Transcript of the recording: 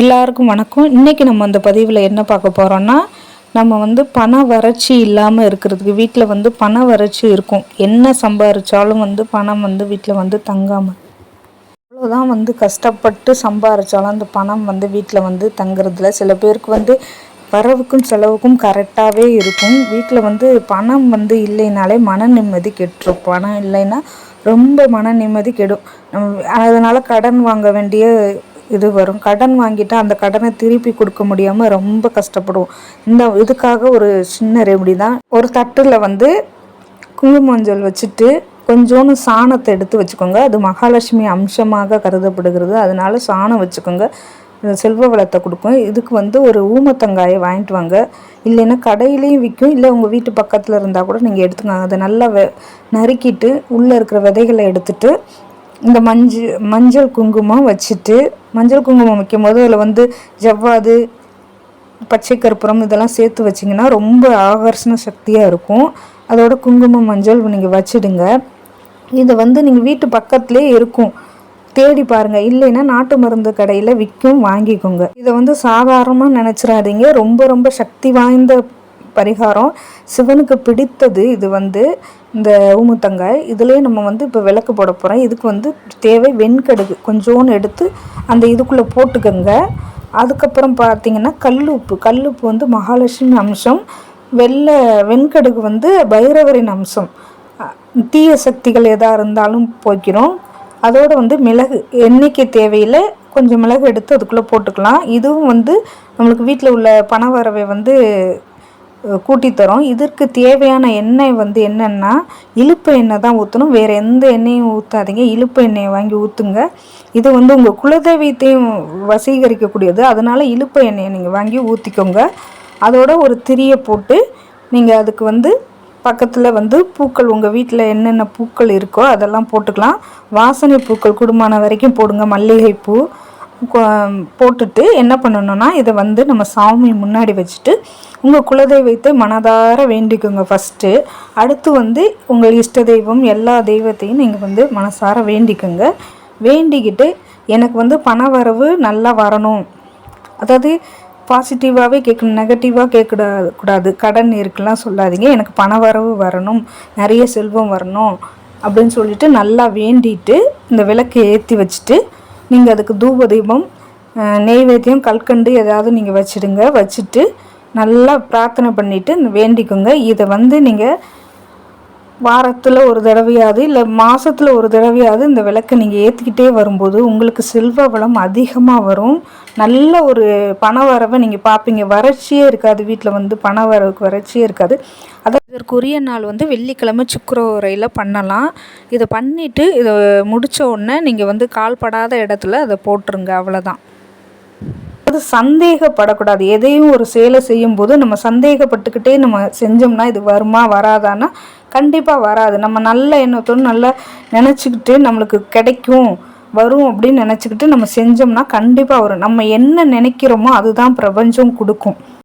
எல்லாருக்கும் வணக்கம். இன்றைக்கி நம்ம அந்த பதிவில் என்ன பார்க்க போகிறோன்னா நம்ம வந்து பண வறட்சி இல்லாமல் இருக்கிறதுக்கு வீட்டில் வந்து பண வறட்சி இருக்கும். என்ன சம்பாரித்தாலும் வந்து பணம் வந்து வீட்டில் வந்து தங்காமல் அவ்வளோதான் வந்து கஷ்டப்பட்டு சம்பாரித்தாலும் அந்த பணம் வந்து வீட்டில் வந்து தங்குறதில்ல. சில பேருக்கு வந்து வரவுக்கும் செலவுக்கும் கரெக்டாகவே இருக்கும். வீட்டில் வந்து பணம் வந்து இல்லைனாலே மன நிம்மதி கெட்டுரும். பணம் இல்லைன்னா ரொம்ப மன நிம்மதி கெடும். நம்ம அதனால் கடன் வாங்க வேண்டிய இது வரும். கடன் வாங்கிட்டு அந்த கடனை திருப்பி கொடுக்க முடியாமல் ரொம்ப கஷ்டப்படுவோம். இந்த இதுக்காக ஒரு சின்ன ரெமடி தான். ஒரு தட்டில் வந்து குங்குமஞ்சள் வச்சுட்டு கொஞ்சோன்னு சாணத்தை எடுத்து வச்சுக்கோங்க. அது மகாலட்சுமி அம்சமாக கருதப்படுகிறது. அதனால சாணம் வச்சுக்கோங்க. செல்வ வளத்தை கொடுக்கும். இதுக்கு வந்து ஒரு ஊமத்தங்காயை வாங்கிட்டு வாங்க. இல்லைன்னா கடையிலையும் விற்கும். இல்லை உங்கள் வீட்டு பக்கத்தில் இருந்தால் கூட நீங்கள் எடுத்துக்கோங்க. அதை நல்லா வெ நறுக்கிட்டு உள்ளே இருக்கிற விதைகளை எடுத்துட்டு இந்த மஞ்சள் மஞ்சள் குங்குமம் வச்சுட்டு மஞ்சள் குங்குமம் வைக்கும் போது அதில் வந்து ஜவ்வாது பச்சை கற்பூரம் இதெல்லாம் சேர்த்து வச்சிங்கன்னா ரொம்ப ஆகர்ஷண சக்தியாக இருக்கும். அதோட குங்குமம் மஞ்சள் நீங்கள் வச்சுடுங்க. இதை வந்து நீங்கள் வீட்டு பக்கத்துலேயே இருக்கும். தேடி பாருங்கள் இல்லைன்னா நாட்டு மருந்து கடையில் விற்கும் வாங்கிக்கோங்க. இதை வந்து சாதாரணமாக நினச்சிடாதீங்க ரொம்ப ரொம்ப சக்தி வாய்ந்த பரிகாரம். சிவனுக்கு பிடித்தது இது வந்து இந்த ஊமுத்தங்காய். இதுலேயே நம்ம வந்து இப்போ விளக்கு போட போகிறோம் இதுக்கு வந்து தேவை வெண்கடுகு. கொஞ்சோன்னு எடுத்து அந்த இதுக்குள்ளே போட்டுக்கோங்க. அதுக்கப்புறம் பார்த்தீங்கன்னா கல்லுப்பு. கல்லுப்பு வந்து மகாலட்சுமி அம்சம். வெள்ளை வெண்கடுகு வந்து பைரவரின் அம்சம். தீய சக்திகள் எதாக இருந்தாலும் போய்க்கிறோம் அதோடு வந்து மிளகு. எண்ணிக்கை தேவையில் கொஞ்சம் மிளகு எடுத்து அதுக்குள்ளே போட்டுக்கலாம். இதுவும் வந்து நம்மளுக்கு வீட்டில் உள்ள பண வரவை வந்து கூட்டித்தரும். இதற்கு தேவையான எண்ணெய் வந்து என்னென்னா இழுப்பு எண்ணெய் தான் ஊற்றணும் வேறு எந்த எண்ணெயும் ஊற்றாதீங்க இழுப்பு எண்ணெயை வாங்கி ஊற்றுங்க இது வந்து உங்கள் குலதெய்வத்தையும் வசீகரிக்கக்கூடியது. அதனால் இழுப்பு எண்ணெயை நீங்கள் வாங்கி ஊற்றிக்கோங்க அதோட ஒரு திரியை போட்டு நீங்கள் அதுக்கு வந்து பக்கத்தில் வந்து பூக்கள் உங்கள் வீட்டில் என்னென்ன பூக்கள் இருக்கோ அதெல்லாம் போட்டுக்கலாம். வாசனை பூக்கள் குடும்பமான வரைக்கும் போடுங்க. மல்லிகைப்பூ போட்டுட்டு என்ன பண்ணணும்னா இதை வந்து நம்ம சாமி முன்னாடி வச்சுட்டு உங்கள் குலதெய்வத்தை மனதார வேண்டிக்கோங்க ஃபஸ்ட்டு அடுத்து வந்து உங்கள் இஷ்ட தெய்வம் எல்லா தெய்வத்தையும் நீங்கள் வந்து மனசார வேண்டிக்கோங்க. வேண்டிக்கிட்டு எனக்கு வந்து பண வரவு நல்லா வரணும். அதாவது பாசிட்டிவாகவே கேட்கணும் நெகட்டிவாக கேட்கக்கூடாது கூடாது. கடன் இருக்குலாம் சொல்லாதீங்க. எனக்கு பண வரவு வரணும் நிறைய செல்வம் வரணும் அப்படின்னு சொல்லிட்டு நல்லா வேண்டிட்டு இந்த விளக்கு ஏற்றி வச்சுட்டு நீங்கள் அதுக்கு தூப தீபம் நெய்வேத்தியம் கல்கண்டு ஏதாவது நீங்கள் வச்சுடுங்க. வச்சுட்டு நல்லா பிரார்த்தனை பண்ணிவிட்டு வேண்டிக்கோங்க. இதை வந்து நீங்கள் வாரத்தில் ஒரு தடவையாவது இல்லை மாதத்தில் ஒரு தடவையாவது இந்த விளக்கை நீங்கள் ஏற்றிக்கிட்டே வரும்போது உங்களுக்கு செல்வ வளம் அதிகமாக வரும். நல்ல ஒரு பண வரவை நீங்கள் பார்ப்பீங்க வறட்சியே இருக்காது. வீட்டில் வந்து பண வரவுக்கு வறட்சியே இருக்காது. அதை இதற்குரிய நாள் வந்து வெள்ளிக்கிழமை சுக்கரவரையில் பண்ணலாம். இதை பண்ணிவிட்டு இதை முடித்த உடனே நீங்கள் வந்து கால்படாத இடத்துல அதை போட்டுருங்க. அவ்வளோதான் அது சந்தேகப்படக்கூடாது. எதையும் ஒரு செயலை செய்யும்போது நம்ம சந்தேகப்பட்டுக்கிட்டே நம்ம செஞ்சோம்னா இது வருமா வராதான்னா கண்டிப்பாக வராது. நம்ம நல்ல எண்ணத்தோடு நல்லா நினச்சிக்கிட்டு நம்மளுக்கு கிடைக்கும் வரும் அப்படின்னு நினச்சிக்கிட்டு நம்ம செஞ்சோம்னா கண்டிப்பாக வரும். நம்ம என்ன நினைக்கிறோமோ அதுதான் பிரபஞ்சம் கொடுக்கும்.